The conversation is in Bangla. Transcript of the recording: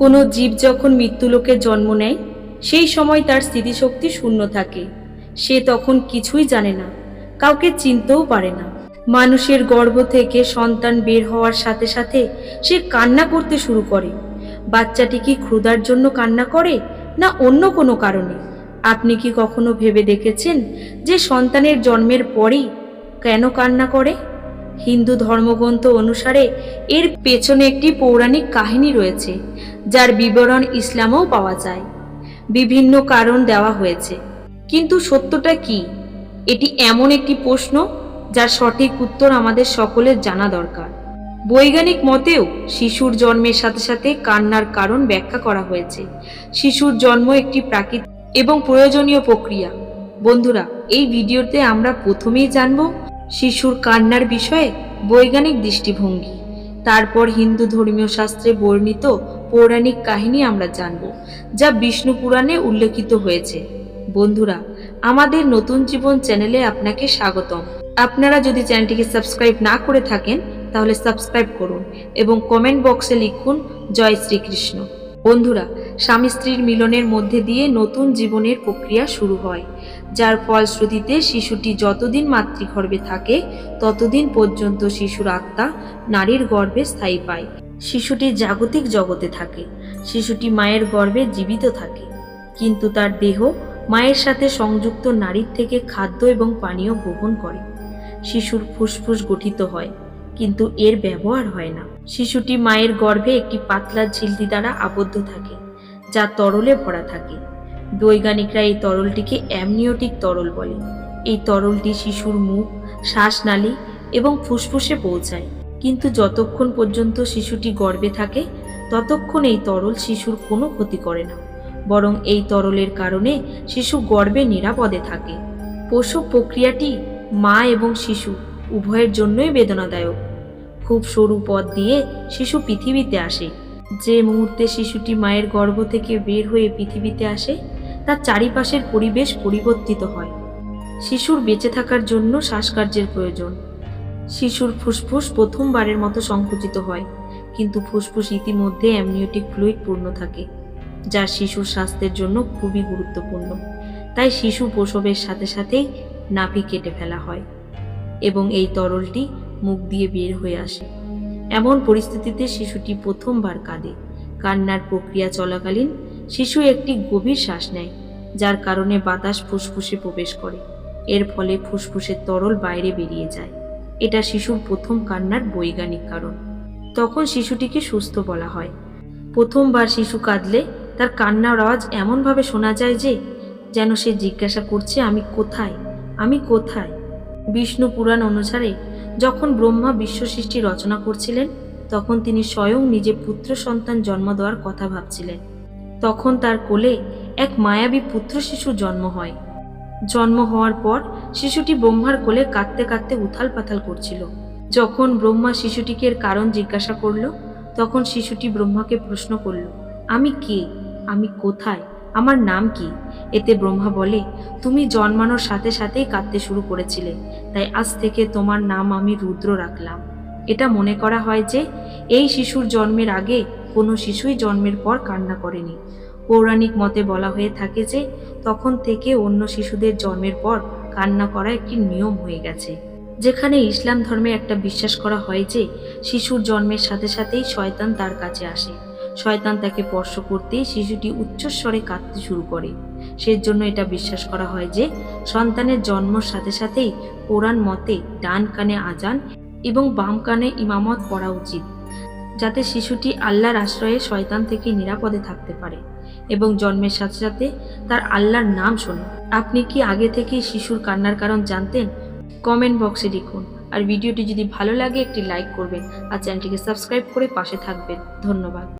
কোনো জীব যখন মৃত্যুলোকে জন্ম নেয়, সেই সময় তার স্মৃতিশক্তি শূন্য থাকে। সে তখন কিছুই জানে না, কাউকে চিনতেও পারে না। মানুষের গর্ভ থেকে সন্তান বের হওয়ার সাথে সাথে সে কান্না করতে শুরু করে। বাচ্চাটি কি ক্ষুধার জন্য কান্না করে, না অন্য কোনো কারণে? আপনি কি কখনো ভেবে দেখেছেন যে সন্তানের জন্মের পরেই কেন কান্না করে? হিন্দু ধর্মগ্রন্থ অনুসারে এর পেছনে একটি পৌরাণিক কাহিনী রয়েছে, যার বিবরণ ইসলামেও পাওয়া যায়। বিভিন্ন কারণ দেওয়া হয়েছে। কিন্তু সত্যটা কি? এটি এমন একটি প্রশ্ন, যার সঠিক উত্তর আমাদের সকলের জানা দরকার। বৈজ্ঞানিক মতেও শিশুর জন্মের সাথে সাথে কান্নার কারণ ব্যাখ্যা করা হয়েছে। শিশুর জন্ম একটি প্রাকৃতিক এবং প্রয়োজনীয় প্রক্রিয়া। বন্ধুরা, এই ভিডিওতে আমরা প্রথমেই জানব শিশুর কান্নার বিষয়ে বৈজ্ঞানিক দৃষ্টিভঙ্গি। তারপর হিন্দু ধর্মীয় শাস্ত্রে বর্ণিত পৌরাণিক কাহিনী আমরা জানব, যা বিষ্ণু পুরাণে উল্লেখিত হয়েছে। বন্ধুরা, আমাদের নতুন জীবন চ্যানেলে আপনাকে স্বাগতম। আপনারা যদি চ্যানেলটিকে সাবস্ক্রাইব না করে থাকেন, তাহলে সাবস্ক্রাইব করুন এবং কমেন্ট বক্সে লিখুন, জয় শ্রীকৃষ্ণ। বন্ধুরা স্বামী স্ত্রীর মিলনের মধ্যে দিয়ে নতুন জীবনের প্রক্রিয়া শুরু হয়, যার ফলশ্রুতিতে শিশুটি যতদিন মাতৃগর্ভে থাকে, ততদিন পর্যন্ত শিশুর আত্মা নারীর গর্ভে স্থায়ী পায়। শিশুটি জাগতিক জগতে থাকে, শিশুটি মায়ের গর্ভে জীবিত থাকে, কিন্তু তার দেহ মায়ের সাথে সংযুক্ত নারীর থেকে খাদ্য এবং পানীয় গ্রহণ করে। শিশুর ফুসফুস গঠিত হয়, কিন্তু এর ব্যবহার হয় না। শিশুটি মায়ের গর্ভে একটি পাতলা ঝিল্লি দ্বারা আবদ্ধ থাকে যা তরলে ভরা থাকে। বৈজ্ঞানিকরা এই তরলটিকে অ্যামনিওটিক তরল বলে। এই তরলটি শিশুর মুখ, শ্বাসনালী এবং ফুসফুসে পৌঁছায়। কিন্তু যতক্ষণ পর্যন্ত শিশুটি গর্ভে থাকে, ততক্ষণ এই তরল শিশুর কোনো ক্ষতি করে না। বরং এই তরলের কারণে শিশু গর্ভে নিরাপদে থাকে। প্রসব প্রক্রিয়াটি মা এবং শিশু উভয়ের জন্যই বেদনাদায়ক। খুব সরু পথ দিয়ে শিশু পৃথিবীতে আসে। যে মুহূর্তে শিশুটি মায়ের গর্ভ থেকে বের হয়ে পৃথিবীতে আসে, তার চারিপাশের পরিবেশ পরিবর্তিত হয়। শিশুর বেঁচে থাকার জন্য শ্বাসকার্যের প্রয়োজন। শিশুর ফুসফুস প্রথমবারের মতো সংকুচিত হয়, কিন্তু ফুসফুস ইতিমধ্যে অ্যামনিওটিক ফ্লুইড পূর্ণ থাকে, যা শিশুর স্বাস্থ্যের জন্য খুবই গুরুত্বপূর্ণ। তাই শিশু প্রসবের সাথে সাথেই নাভি কেটে ফেলা হয় এবং এই তরলটি মুখ দিয়ে বের হয়ে আসে। এমন পরিস্থিতিতে শিশুটি প্রথমবার কাঁদে। কান্নার প্রক্রিয়া চলাকালীন শিশু একটি গভীর শ্বাস নেয়, যার কারণে বাতাস ফুসফুসে প্রবেশ করে। এর ফলে ফুসফুসের তরল বাইরে বেরিয়ে যায়। এটা শিশুর প্রথম কান্নার বৈজ্ঞানিক কারণ। তখন শিশুটিকে সুস্থ বলা হয়। প্রথমবার শিশু কাঁদলে তার কান্নার আওয়াজ এমনভাবে শোনা যায় যে, যেন সে জিজ্ঞাসা করছে, আমি কোথায়? আমি কোথায়? বিষ্ণু পুরাণ অনুসারে যখন ব্রহ্মা বিশ্ব সৃষ্টি রচনা করছিলেন, তখন তিনি স্বয়ং নিজে পুত্র সন্তান জন্ম দেওয়ার কথা ভাবছিলেন। তখন তার কোলে এক মায়াবী পুত্র শিশু জন্ম হয়। জন্ম হওয়ার পর শিশুটি ব্রহ্মার কোলে কাঁদতে কাঁদতে উথাল পাথাল করছিল। যখন ব্রহ্মা শিশুটিকে এর কারণ জিজ্ঞাসা করল, তখন শিশুটি ব্রহ্মাকে প্রশ্ন করল, আমি কে? আমি কোথায়? আমার নাম কি? এতে ব্রহ্মা বলে, তুমি জন্মানোর সাথে সাথেই কাঁদতে শুরু করেছিলে, তাই আজ থেকে তোমার নাম আমি রুদ্র রাখলাম। এটা মনে করা হয় যে, এই শিশুর জন্মের আগে কোনো শিশুই জন্মের পর কান্না করেনি। পৌরাণিক মতে বলা হয়ে থাকে যে, তখন থেকে অন্য শিশুদের জন্মের পর কান্না করা একটি নিয়ম হয়ে গেছে। যেখানে ইসলাম ধর্মে একটা বিশ্বাস করা হয় যে, শিশুর জন্মের সাথে সাথেই শয়তান তার কাছে আসে। শয়তান তাকে স্পর্শ করতেই শিশুটি উচ্চস্বরে কাঁদতে শুরু করে। সেজন্য এটা বিশ্বাস করা হয় যে, সন্তানের জন্মর সাথে সাথেই কোরআন মতে ডান কানে আজান এবং বাম কানে ইমামত পড়া উচিত, যাতে শিশুটি আল্লাহর আশ্রয়ে শয়তান থেকে নিরাপদে থাকতে পারে এবং জন্মের সাথে সাথে তার আল্লাহর নাম শোনে। আপনি কি আগে থেকেই শিশুর কান্নার কারণ জানতেন? কমেন্ট বক্সে লিখুন। আর ভিডিওটি যদি ভালো লাগে, একটি লাইক করবেন আর চ্যানেলটিকে সাবস্ক্রাইব করে পাশে থাকবেন। ধন্যবাদ।